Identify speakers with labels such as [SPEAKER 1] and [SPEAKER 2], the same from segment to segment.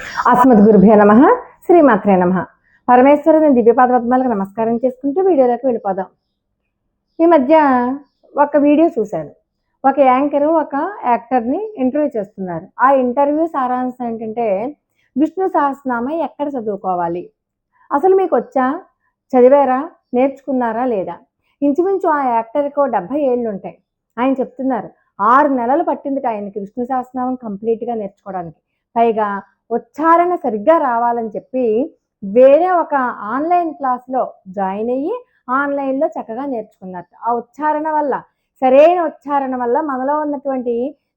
[SPEAKER 1] అస్మద్గురుభ్యో నమ శ్రీమాత్రే నమ. పరమేశ్వరుని దివ్యపాద పద్మాలకు నమస్కారం చేసుకుంటూ వీడియోలోకి వెళ్ళిపోదాం. ఈ మధ్య ఒక వీడియో చూశాను. ఒక యాంకరు ఒక యాక్టర్ని ఇంటర్వ్యూ చేస్తున్నారు. ఆ ఇంటర్వ్యూ సారాంశం ఏంటంటే విష్ణు సహస్రనామ ఎక్కడ చదువుకోవాలి? అసలు మీకు వచ్చా? చదివారా? నేర్చుకున్నారా లేదా? ఇంచుమించు ఆ యాక్టర్కి డెబ్బై ఏళ్ళు ఉంటాయి. ఆయన చెప్తున్నారు ఆరు నెలలు పట్టింది ఆయనకి విష్ణు సహస్రనామం కంప్లీట్గా నేర్చుకోవడానికి. పైగా ఉచ్చారణ సరిగ్గా రావాలని చెప్పి వేరే ఒక ఆన్లైన్ క్లాస్లో జాయిన్ అయ్యి ఆన్లైన్లో చక్కగా నేర్చుకున్నారు. ఆ ఉచ్చారణ వల్ల సరైన ఉచ్చారణ వల్ల మనలో ఉన్నటువంటి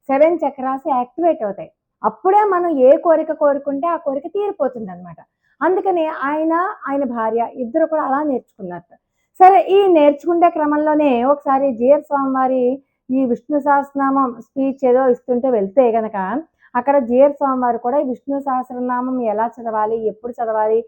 [SPEAKER 1] సెవెన్ చక్రాస్ యాక్టివేట్ అవుతాయి. అప్పుడే మనం ఏ కోరిక కోరుకుంటే ఆ కోరిక తీరిపోతుంది అనమాట అందుకని ఆయన ఆయన భార్య ఇద్దరు కూడా అలా నేర్చుకున్నారు. సరే ఈ నేర్చుకునే క్రమంలోనే ఒకసారి జిఎఫ్ స్వామి వారి ఈ విష్ణు సహస్రనామం స్పీచ్ ఏదో ఇస్తుంటే వెళ్తే గనక అక్కడ జేఆర్ స్వామి వారు కూడా విష్ణు సహస్రనామం ఎలా చదవాలి ఎప్పుడు చదవాలి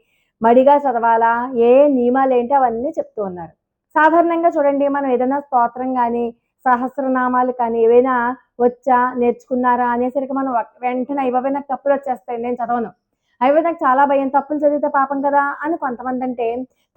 [SPEAKER 1] మడిగా చదవాలా ఏ నియమాలు ఏంటి అవన్నీ చెప్తూ ఉన్నారు. సాధారణంగా చూడండి మనం ఏదైనా స్తోత్రం కానీ సహస్రనామాలు కానీ ఏవైనా వచ్చా నేర్చుకున్నారా అనేసరికి మనం వెంటనే ఇవ్వవే నాకు తప్పులు వచ్చేస్తాయి నేను చదవను. అవి నాకు చాలా భయం తప్పులు చదివితే పాపం కదా అని కొంతమంది అంటే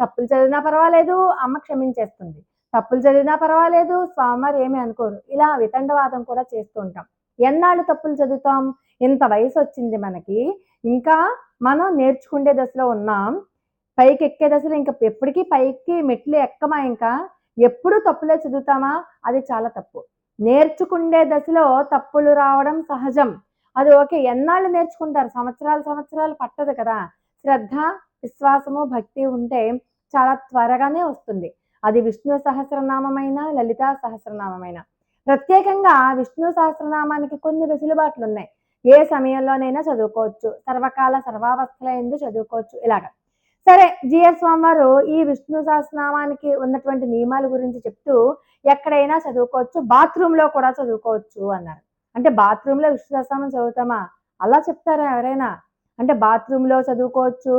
[SPEAKER 1] తప్పులు చదివినా పర్వాలేదు అమ్మ క్షమించేస్తుంది. తప్పులు చదివినా పర్వాలేదు స్వామివారు ఏమీ అనుకోరు. ఇలా వితండవాదం కూడా చేస్తూ ఉంటాం. ఎన్నాళ్ళు తప్పులు చదువుతాం? ఇంత వయసు వచ్చింది మనకి. ఇంకా మనం నేర్చుకునే దశలో ఉన్నాం. పైకి ఎక్కే దశలో ఇంకా ఎప్పటికీ పైకి మెట్లు ఎక్కమా ఇంకా? ఎప్పుడు తప్పులే చదువుతామా? అది చాలా తప్పు. నేర్చుకునే దశలో తప్పులు రావడం సహజం. అది ఓకే ఎన్నాళ్ళు నేర్చుకుంటారు? సంవత్సరాలు సంవత్సరాలు పట్టదు కదా. శ్రద్ధ విశ్వాసము భక్తి ఉంటే చాలా త్వరగానే వస్తుంది. అది విష్ణు సహస్రనామమైన లలితా సహస్రనామమైన. ప్రత్యేకంగా విష్ణు సహస్రనామానికి కొన్ని వెసులుబాట్లు ఉన్నాయి ఏ సమయంలోనైనా చదువుకోవచ్చు. సర్వకాల సర్వావస్థల ఎందు చదువుకోవచ్చు. ఇలాగ. సరే జిఎస్ స్వామివారు ఈ విష్ణు సహస్రనామానికి ఉన్నటువంటి నియమాల గురించి చెప్తూ ఎక్కడైనా చదువుకోవచ్చు. బాత్రూంలో కూడా చదువుకోవచ్చు అన్నారు. అంటే బాత్రూంలో విష్ణు సహస్రనామం చదువుతామా? అలా చెప్తారా ఎవరైనా? అంటే బాత్రూంలో చదువుకోవచ్చు.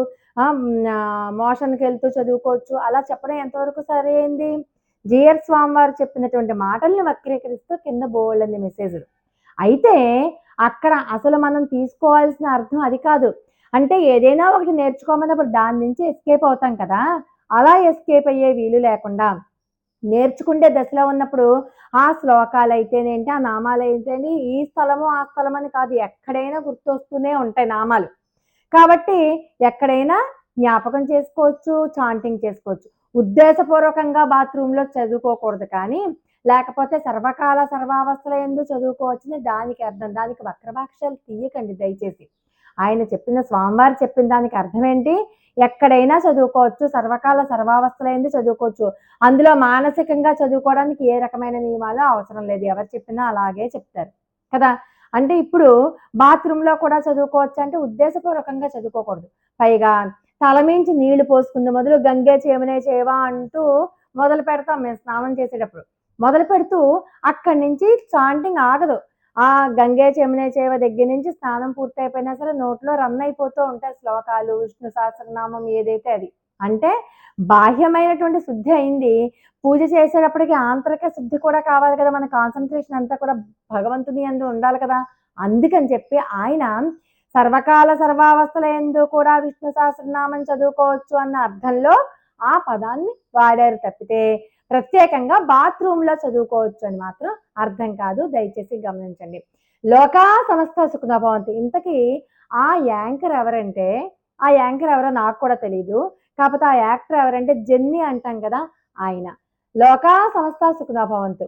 [SPEAKER 1] మోషన్కి వెళ్తూ చదువుకోవచ్చు. అలా చెప్పడం ఎంతవరకు సరైంది? జిఆర్ స్వామి వారు చెప్పినటువంటి మాటల్ని వక్రీకరిస్తూ కింద బోల్డ్ మెసేజ్లు అయితే అక్కడ అసలు మనం తీసుకోవాల్సిన అర్థం అది కాదు. అంటే ఏదైనా ఒకటి నేర్చుకోమన్నప్పుడు దాని నుంచి ఎస్కేప్ అవుతాం కదా. అలా ఎస్కేప్ అయ్యే వీలు లేకుండా నేర్చుకుంటే దశలో ఉన్నప్పుడు ఆ శ్లోకాలు అయితేనేంటి ఆ నామాలు అయితేనే ఈ స్థలము ఆ స్థలం అని కాదు ఎక్కడైనా గుర్తొస్తూనే ఉంటాయి నామాలు. కాబట్టి ఎక్కడైనా జ్ఞాపకం చేసుకోవచ్చు చాంటింగ్ చేసుకోవచ్చు. ఉద్దేశపూర్వకంగా బాత్రూంలో చదువుకోకూడదు కానీ లేకపోతే సర్వకాల సర్వావస్థల ఎందు చదువుకోవచ్చని దానికి అర్థం దానికి వక్రభాక్షలు తీయకండి దయచేసి. ఆయన చెప్పిన స్వామివారు చెప్పిన దానికి అర్థం ఏంటి ఎక్కడైనా చదువుకోవచ్చు సర్వకాల సర్వావస్థల ఎందు చదువుకోవచ్చు. అందులో మానసికంగా చదువుకోవడానికి ఏ రకమైన నియమాలు అవసరం లేదు. ఎవరు చెప్పినా అలాగే చెప్తారు. కదా? అంటే ఇప్పుడు బాత్రూంలో కూడా చదువుకోవచ్చు అంటే ఉద్దేశపూర్వకంగా చదువుకోకూడదు. పైగా తలమించి నీళ్ళు పోసుకుంది. మొదలు గంగే చేమనే చేవా అంటూ మొదలు పెడతాం మేము స్నానం చేసేటప్పుడు. మొదలు పెడుతూ అక్కడి నుంచి చాంటింగ్ ఆగదు. ఆ గంగే చెమనే చేవ దగ్గర నుంచి స్నానం పూర్తయిపోయినా సరే నోట్లో రన్ అయిపోతూ ఉంటాయి శ్లోకాలు విష్ణు సహస్రనామం ఏదైతే అది. అంటే బాహ్యమైనటువంటి శుద్ధి అయింది. పూజ చేసేటప్పటికి ఆంతరిక శుద్ధి కూడా కావాలి కదా. మన కాన్సన్ట్రేషన్ అంతా కూడా భగవంతుని అందు ఉండాలి కదా. అందుకని చెప్పి ఆయన సర్వకాల సర్వావస్థల ఎందు కూడా విష్ణు సహస్రనామం చదువుకోవచ్చు అన్న అర్థంలో ఆ పదాన్ని వాడారు తప్పితే ప్రత్యేకంగా బాత్రూంలో చదువుకోవచ్చు అని మాత్రం అర్థం కాదు. దయచేసి గమనించండి. లోకా సంస్థ సుఖభవంతి ఇంతకీ ఆ యాంకర్ ఎవరంటే ఆ యాంకర్ ఎవరో నాకు కూడా తెలియదు కాకపోతే ఆ యాక్టర్ ఎవరంటే జెన్నీ అంటాం కదా ఆయన. లోకా సంస్థ సుఖభవంతు